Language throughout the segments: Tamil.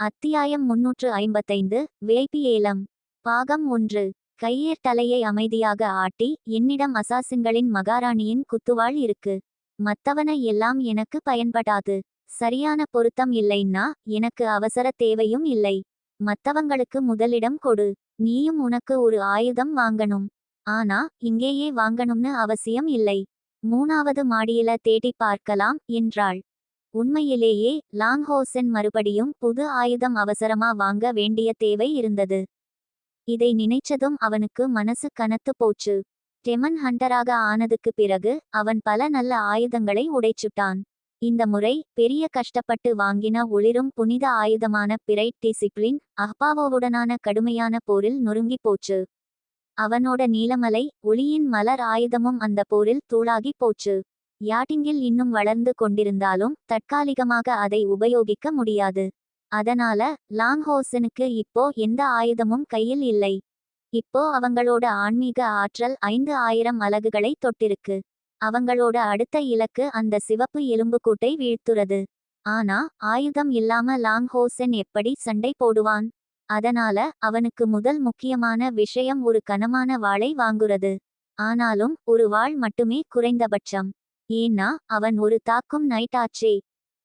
அத்தியாயம் முன்னூற்று ஐம்பத்தைந்து வேபி ஏலம். பாகம் ஒன்று. கையேர் தலையை அமைதியாக ஆட்டி என்னிடம் அசாசின்களின் மகாராணியின் குத்துவாள் இருக்கு. மத்தவன எல்லாம் எனக்கு பயன்படாது. சரியான பொருத்தம் இல்லைன்னா எனக்கு அவசர தேவையும் இல்லை. மத்தவங்களுக்கு முதலிடம் கொடு. நீயும் உனக்கு ஒரு ஆயுதம் வாங்கணும். ஆனா இங்கேயே வாங்கணும்னு அவசியம் இல்லை. மூணாவது மாடியில தேடி பார்க்கலாம் என்றாள். உண்மையிலேயே லாங்ஹோசென் மறுபடியும் புது ஆயுதம் அவசரமா வாங்க வேண்டிய தேவை இருந்தது. இதை நினைச்சதும் அவனுக்கு மனசு கனத்து போச்சு. டெமன் ஹண்டராக ஆனதுக்கு பிறகு அவன் பல நல்ல ஆயுதங்களை உடைச்சுட்டான். இந்த முறை பெரிய கஷ்டப்பட்டு வாங்கின ஒளிரும் புனித ஆயுதமான பிரைட் டிசிப்ளின் அஹ்பாவோவுடனான கடுமையான போரில் நொறுங்கி போச்சு. அவனோட நீலமலை ஒளியின் மலர் ஆயுதமும் அந்த போரில் தூளாகி போச்சு. யாட்டிங்கில் இன்னும் வளர்ந்து கொண்டிருந்தாலும் தற்காலிகமாக அதை உபயோகிக்க முடியாது. அதனால லாங்ஹோசனுக்கு இப்போ எந்த ஆயுதமும் கையில் இல்லை. இப்போ அவங்களோட ஆன்மீக ஆற்றல் ஐந்து ஆயிரம் அலகுகளை தொட்டிருக்கு. அவங்களோட அடுத்த இலக்கு அந்த சிவப்பு எலும்புக்கூட்டை வீழ்த்துறது. ஆனா ஆயுதம் இல்லாம லாங்ஹோசன் எப்படி சண்டை போடுவான்? அதனால அவனுக்கு முதல் முக்கியமான விஷயம் ஒரு கனமான வாளை வாங்குறது. ஆனாலும் ஒரு வாள் மட்டுமே குறைந்தபட்சம். ஏன்னா அவன் ஒரு தாக்கும் நைட் ஆச்சே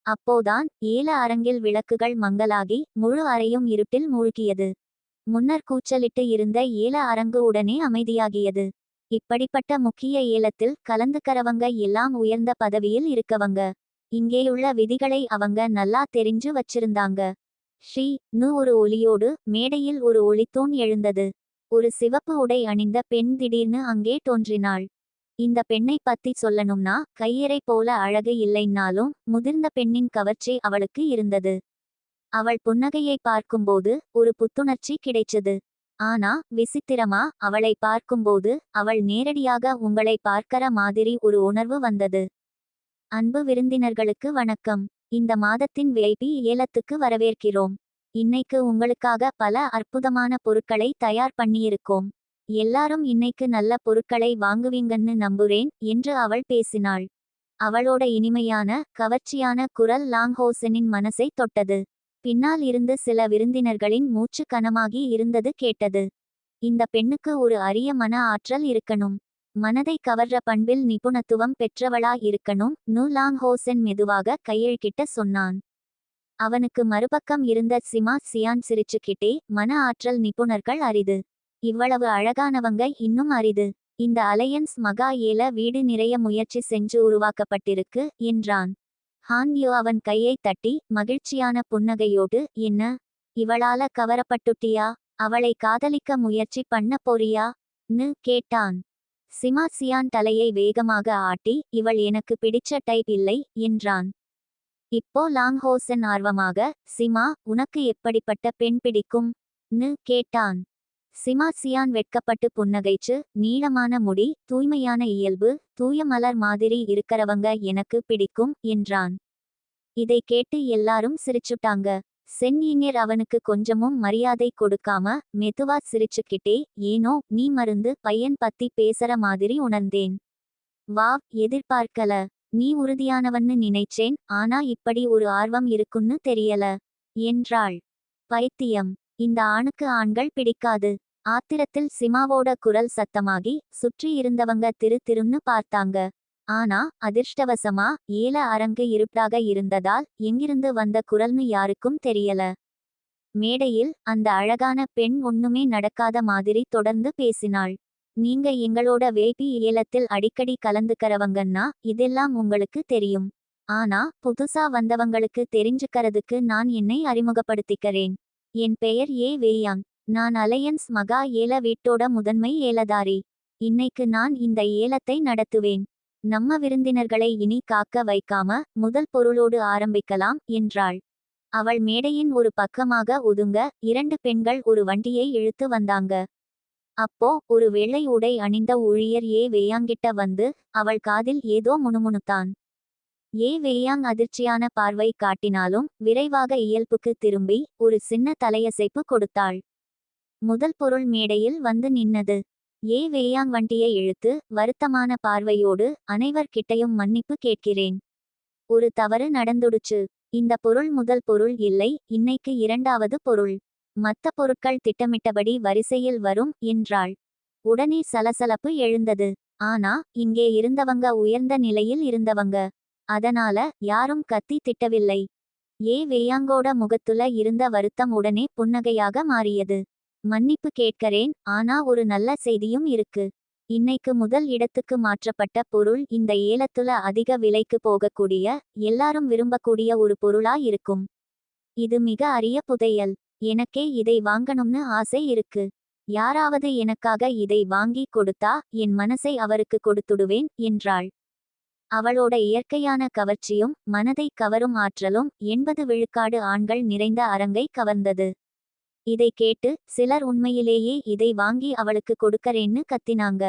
அப்போதான் ஏல அரங்கில் விளக்குகள் மங்கலாகி முழு அறையும் இருட்டில் மூழ்கியது. முன்னர் கூச்சலிட்டு இருந்த ஏல அரங்கு உடனே அமைதியாகியது. இப்படிப்பட்ட முக்கிய ஏலத்தில் கலந்துக்கறவங்க எல்லாம் உயர்ந்த பதவியில் இருக்கவங்க. இங்கேயுள்ள விதிகளை அவங்க நல்லா தெரிஞ்சு வச்சிருந்தாங்க. ஸ்ரீ நு ஒரு ஒலியோடு மேடையில் ஒரு ஒளித்தூண் எழுந்தது. ஒரு சிவப்பு உடை அணிந்த பெண் திடீர்னு அங்கே தோன்றினாள். இந்த பெண்ணை பத்தி சொல்லணும்னா கையறை போல அழகு இல்லைன்னாலும் முதிர்ந்த பெண்ணின் கவர்ச்சி அவளுக்கு இருந்தது. அவள் புன்னகையை பார்க்கும்போது ஒரு புத்துணர்ச்சி கிடைச்சது. ஆனா விசித்திரமா அவளை பார்க்கும்போது அவள் நேரடியாக உங்களை பார்க்கற மாதிரி ஒரு உணர்வு வந்தது. அன்பு விருந்தினர்களுக்கு வணக்கம். இந்த மாதத்தின் வேபி ஏலத்துக்கு வரவேற்கிறோம். இன்னைக்கு உங்களுக்காக பல அற்புதமான பொருட்களை தயார் பண்ணியிருக்கோம். எல்லாரும் இன்னைக்கு நல்ல பொருட்களை வாங்குவீங்கன்னு நம்புறேன் என்று அவள் பேசினாள். அவளோட இனிமையான கவர்ச்சியான குரல் லாங்ஹோசனின் மனசை தொட்டது. பின்னால் இருந்து சில விருந்தினர்களின் மூச்சு கனமாகி இருந்தது கேட்டது. இந்த பெண்ணுக்கு ஒரு அரிய மன ஆற்றல் இருக்கணும். மனதை கவர்ற பண்பில் நிபுணத்துவம் பெற்றவளா இருக்கணும் நு லாங்ஹோசன் மெதுவாக கையெழுக்கிட்ட சொன்னான். அவனுக்கு மறுபக்கம் இருந்த சிமா சியான் சிரிச்சுக்கிட்டே மன ஆற்றல் நிபுணர்கள் அரிது. இவ்வளவு அழகானவங்க இன்னும் அரிது. இந்த அலையன்ஸ் மகா ஏல வீடு நிறைய முயற்சி செஞ்சு உருவாக்கப்பட்டிருக்கு என்றான். ஹான்யோ அவன் கையை தட்டி மகிழ்ச்சியான புன்னகையோடு என்ன? இவளால கவரப்பட்டுட்டியா? அவளை காதலிக்க முயற்சி பண்ண போறியா? னு கேட்டான். சிமா சியான் தலையை வேகமாக ஆட்டி இவள் எனக்கு பிடிச்ச டைப் இல்லை என்றான். இப்போ லாங்ஹோசன் ஆர்வமாக சிமா உனக்கு எப்படிப்பட்ட பெண் பிடிக்கும்? னு கேட்டான். சிமா சியான் வெட்கப்பட்டு புன்னகைச்சு நீளமான முடி தூய்மையான இயல்பு தூய மலர் மாதிரி இருக்கறவங்க எனக்கு பிடிக்கும் என்றான். இதை கேட்டு எல்லாரும் சிரிச்சுட்டாங்க. சென்னியர் அவனுக்கு கொஞ்சமும் மரியாதை கொடுக்காம மெதுவா சிரிச்சுக்கிட்டே ஏனோ நீ மருந்து பையன் பத்தி பேசுற மாதிரி உணர்ந்தேன். வா எதிர்பார்க்கல. நீ உறுதியானவன்னு நினைச்சேன் ஆனா இப்படி ஒரு ஆர்வம் இருக்குன்னு தெரியல என்றாள். பைத்தியம். இந்த ஆணுக்கு ஆண்கள் பிடிக்காது. ஆத்திரத்தில் சிமாவோட குரல் சத்தமாகி சுற்றி இருந்தவங்க திரு திருன்னு பார்த்தாங்க. ஆனா அதிர்ஷ்டவசமா ஏல அரங்கு இருட்டாக இருந்ததால் எங்கிருந்து வந்த குரல்னு யாருக்கும் தெரியல. மேடையில் அந்த அழகான பெண் ஒண்ணுமே நடக்காத மாதிரி தொடர்ந்து பேசினாள். நீங்க எங்களோட வேபி ஏலத்தில் அடிக்கடி கலந்துக்கறவங்கன்னா இதெல்லாம் உங்களுக்கு தெரியும். ஆனா புதுசா வந்தவங்களுக்கு தெரிஞ்சுக்கறதுக்கு நான் என்னை அறிமுகப்படுத்திக்கிறேன். என் பெயர் ஏ வேயாங் நான் அலையன்ஸ் மகா ஏல வீட்டோட முதன்மை ஏலதாரி. இன்னைக்கு நான் இந்த ஏலத்தை நடத்துவேன். நம்ம விருந்தினர்களை இனி காக்க வைக்காம முதல் பொருளோடு ஆரம்பிக்கலாம் என்றாள். அவள் மேடையின் ஒரு பக்கமாக ஒதுங்க இரண்டு பெண்கள் ஒரு வண்டியை இழுத்து வந்தாங்க. அப்போ ஒரு வெள்ளை உடை அணிந்த ஊழியர் ஏ வேயாங்கிட்ட வந்து அவள் காதில் ஏதோ முணுமுணுத்தான். ஏ வேயாங் அதிர்ச்சியான பார்வை காட்டினாலும் விரைவாக இயல்புக்கு திரும்பி ஒரு சின்ன தலையசைப்பு கொடுத்தாள். முதல் பொருள் மேடையில் வந்து நின்னது. ஏ வேயாங் வண்டியை இழுத்து வருத்தமான பார்வையோடு அனைவர் கிட்டையும் மன்னிப்பு கேட்கிறேன். ஒரு தவறு நடந்துடுச்சு. இந்த பொருள் முதல் பொருள் இல்லை இன்னைக்கு இரண்டாவது பொருள். மத்த பொருட்கள் திட்டமிட்டபடி வரிசையில் வரும் என்றாள். உடனே சலசலப்பு எழுந்தது. ஆனா இங்கே இருந்தவங்க உயர்ந்த நிலையில் இருந்தவங்க. அதனால யாரும் கத்தி திட்டவில்லை. ஏ. வேயாங்கோட முகத்துல இருந்த வருத்தம் உடனே புன்னகையாக மாறியது. மன்னிப்பு கேட்கறேன் ஆனா ஒரு நல்ல செய்தியும் இருக்கு. இன்னைக்கு முதல் இடத்துக்கு மாற்றப்பட்ட பொருள் இந்த ஏலத்துல அதிக விலைக்கு போகக்கூடிய எல்லாரும் விரும்பக்கூடிய ஒரு பொருளா இருக்கும். இது மிக அரிய புதையல். எனக்கே இதை வாங்கணும்னு ஆசை இருக்கு. யாராவது எனக்காக இதை வாங்கி கொடுத்தா என் மனசை அவருக்கு கொடுத்துடுவேன் என்றாள். அவளோட இயற்கையான கவர்ச்சியும் மனதை கவரும் ஆற்றலும் எண்பது விழுக்காடு ஆண்கள் நிறைந்த அரங்கை கவர்ந்தது. இதை கேட்டு சிலர் உண்மையிலேயே இதை வாங்கி அவளுக்கு கொடுக்கறேன்னு கத்தினாங்க.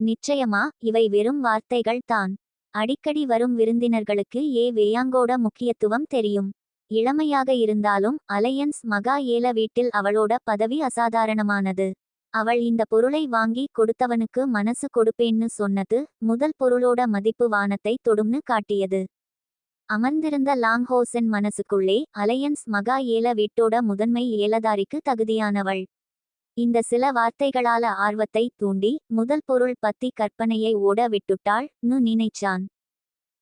நிச்சயமா இவை வெறும் வார்த்தைகள் தான். அடிக்கடி வரும் விருந்தினர்களுக்கு ஏ வேயாங்கோட முக்கியத்துவம் தெரியும். இளமையாக இருந்தாலும் அலையன்ஸ் மகா ஏல வீட்டில் அவளோட பதவி அசாதாரணமானது. அவள் இந்த பொருளை வாங்கி கொடுத்தவனுக்கு மனசு கொடுப்பேன்னு சொன்னது முதல் பொருளோட மதிப்பு வானத்தை தொடும்னு காட்டியது. அமர்ந்திருந்த லாங்ஹோசன் மனசுக்குள்ளே அலையன்ஸ் மகா ஏல வீட்டோட முதன்மை ஏலதாரிக்கு தகுதியானவள். இந்த சில வார்த்தைகளால ஆர்வத்தை தூண்டி முதல் பொருள் பத்தி கற்பனையை ஓட விட்டுட்டாள் நு நினைச்சான்.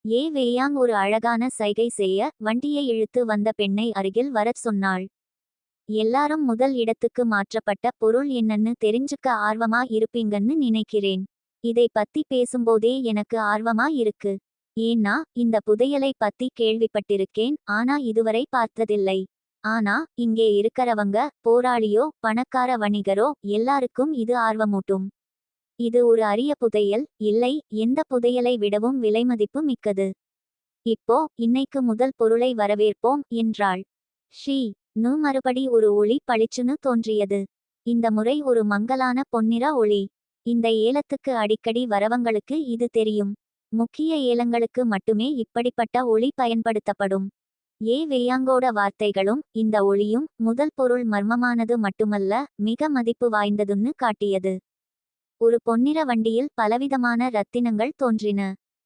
ஏ வேயாங் ஒரு அழகான சைகை செய்ய வண்டியை இழுத்து வந்த பெண்ணை அருகில் வரச் சொன்னாள். எல்லாரும் முதல் இடத்துக்கு மாற்றப்பட்ட பொருள் என்னன்னு தெரிஞ்சுக்க ஆர்வமா இருப்பீங்கன்னு நினைக்கிறேன். இதை பத்தி பேசும்போதே எனக்கு ஆர்வமா இருக்கு. ஏன்னா இந்த புதையலை பத்தி கேள்விப்பட்டிருக்கேன் ஆனா இதுவரை பார்த்ததில்லை. ஆனா இங்கே இருக்கறவங்க போராளியோ பணக்கார வணிகரோ எல்லாருக்கும் இது ஆர்வமூட்டும். இது ஒரு அரிய புதையல் இல்லை எந்த புதையலை விடவும் விலைமதிப்பு மிக்கது. இப்போ இன்னைக்கு முதல் பொருளை வரவேற்போம் என்றாள். ஷீ நு மறுபடி ஒரு ஒளி பளிச்சுன்னு தோன்றியது. இந்த முறை ஒரு மங்கலான பொன்னிற ஒளி. இந்த ஏலத்துக்கு அடிக்கடி வரவங்களுக்கு இது தெரியும். முக்கிய ஏலங்களுக்கு மட்டுமே இப்படிப்பட்ட ஒளி பயன்படுத்தப்படும். ஏ வெய்யாங்கோட வார்த்தைகளும் இந்த ஒளியும் முதல் பொருள் மர்மமானது மட்டுமல்ல மிக மதிப்பு வாய்ந்ததுன்னு காட்டியது. ஒரு பொன்னிற வண்டியில் பலவிதமான ரத்தினங்கள் தோன்றின.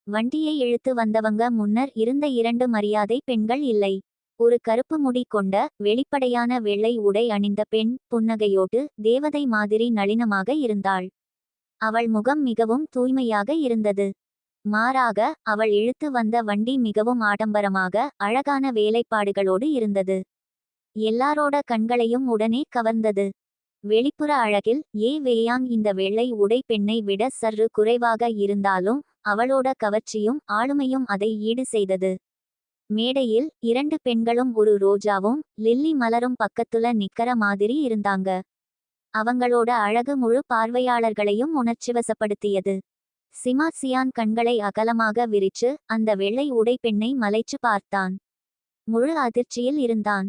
வண்டியை இழுத்து வந்தவங்க முன்னர் இருந்த இரண்டு மரியாதை பெண்கள் இல்லை. ஒரு கருப்பு முடி கொண்ட வெளிப்படையான வெள்ளை உடை அணிந்த பெண் புன்னகையோடு தேவதை மாதிரி நளினமாக இருந்தாள். அவள் முகம் மிகவும் தூய்மையாக இருந்தது. மாறாக அவள் இழுத்து வந்த வண்டி மிகவும் ஆடம்பரமாக அழகான வேலைப்பாடுகளோடு இருந்தது. எல்லாரோட கண்களையும் உடனே கவர்ந்தது. வெளிப்புற அழகில் ஏ வேயாங் இந்த வெள்ளை உடை பெண்ணை விட சற்று குறைவாக இருந்தாலும் அவளோட கவர்ச்சியும் ஆளுமையும் அதை ஈடு செய்தது. மேடையில் இரண்டு பெண்களும் ஒரு ரோஜாவும் லில்லி மலரும் பக்கத்துல நிக்கற மாதிரி இருந்தாங்க. அவங்களோட அழகு முழு பார்வையாளர்களையும் உணர்ச்சிவசப்படுத்தியது. சிமா சியான் கண்களை அகலமாக விரிச்சு அந்த வெள்ளை உடை பெண்ணை மலைச்சு பார்த்தான். முழு அதிர்ச்சியில் இருந்தான்.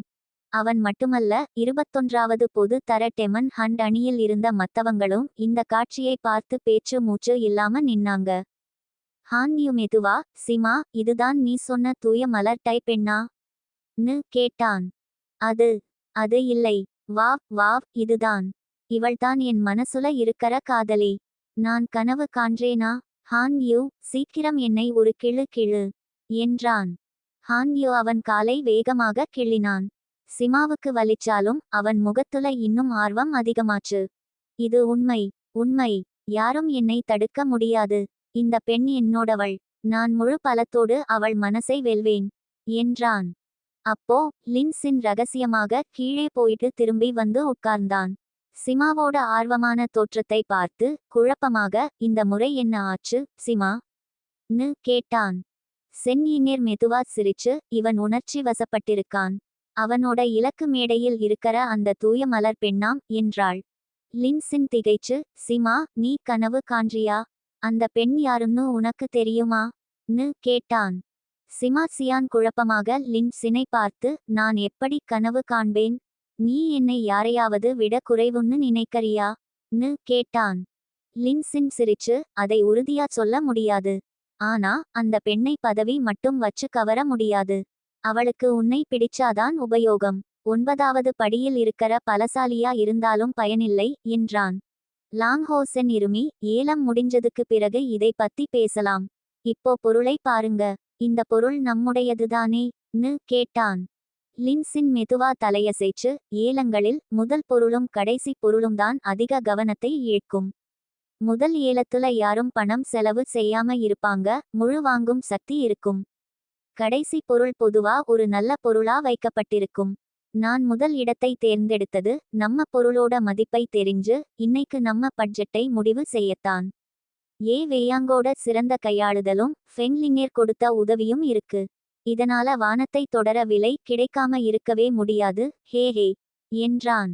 அவன் மட்டுமல்ல இருபத்தொன்றாவது பொது தர டெமன் ஹண்ட் அணியில் இருந்த மத்தவங்களும் இந்த காட்சியை பார்த்து பேச்சு மூச்சு இல்லாம நின்னாங்க. ஹான்யு மெதுவா சிமா இதுதான் நீ சொன்ன தூய மலர் டைப் என்னா னு கேட்டான். அது அது இல்லை. வாவ் வாவ் இதுதான். இவள்தான் என் மனசுல இருக்கற காதலி. நான் கனவு காண்றேனா? ஹான் யூ சீக்கிரம் என்னை ஒரு கிளு கிளு என்றான். ஹான் யூ அவன் காலை வேகமாக கிள்ளினான். சிமாவுக்கு வலிச்சாலும் அவன் முகத்துல இன்னும் ஆர்வம் அதிகமாச்சு. இது உண்மை உண்மை. யாரும் என்னை தடுக்க முடியாது. இந்த பெண் என்னோடவள். நான் முழு பலத்தோடு அவள் மனசை வெல்வேன் என்றான். அப்போ லின்சின் ரகசியமாக கீழே போயிட்டு திரும்பி வந்து உட்கார்ந்தான். சிமாவோட ஆர்வமான தோற்றத்தை பார்த்து குழப்பமாக இந்த முறை என்ன ஆச்சு சிமா? னு கேட்டான். இன்னிர் மெதுவா சிரிச்சு இவன் உணர்ச்சி வசப்பட்டிருக்கான். அவனோட இலக்கு மேடையில் இருக்கிற அந்த தூய மலர் பெண்ணாம் என்றாள். லின்சின் திகைச்சு சிமா நீ கனவு காண்றியா? அந்த பெண் யாருன்னு உனக்கு தெரியுமா? னு கேட்டான். சிமாசியான் குழப்பமாக லின்சினை பார்த்து நான் எப்படி கனவு காண்பேன்? நீ என்னை யாரையாவது விட குறைவுன்னு நினைக்கறியா? னு கேட்டான். லின்சின் சிரிச்சு அதை உறுதியா சொல்ல முடியாது. ஆனா அந்த பெண்ணை பதவி மட்டும் வச்சு கவர முடியாது. அவளுக்கு உன்னை பிடிச்சாதான் உபயோகம். ஒன்பதாவது படியில் இருக்கிற பலசாலியா இருந்தாலும் பயனில்லை என்றான். லாங்ஹோசன் இருமி ஏலம் முடிஞ்சதுக்கு பிறகு இதை பத்தி பேசலாம். இப்போ பொருளை பாருங்க. இந்த பொருள் நம்முடையதுதானே? னு கேட்டான். லின்சின் மெதுவா தலையசைச்சு ஏலங்களில் முதல் பொருளும் கடைசி பொருளும்தான் அதிக கவனத்தை ஈர்க்கும். முதல் ஏலத்துல யாரும் பணம் செலவு செய்யாம இருப்பாங்க முழு வாங்கும் சக்தி இருக்கும். கடைசி பொருள் பொதுவா ஒரு நல்ல பொருளா வைக்கப்பட்டிருக்கும். நான் முதல் இடத்தை தேர்ந்தெடுத்தது நம்ம பொருளோட மதிப்பை தெரிஞ்சு இன்னைக்கு நம்ம பட்ஜெட்டை முடிவு செய்யத்தான். ஏ வேயாங்கோட சிறந்த கையாளுதலும் ஃபெங்லிங்கர் கொடுத்த உதவியும் இருக்கு. இதனால வானத்தை தொடர விலை கிடைக்காம இருக்கவே முடியாது ஹே ஹே என்றான்.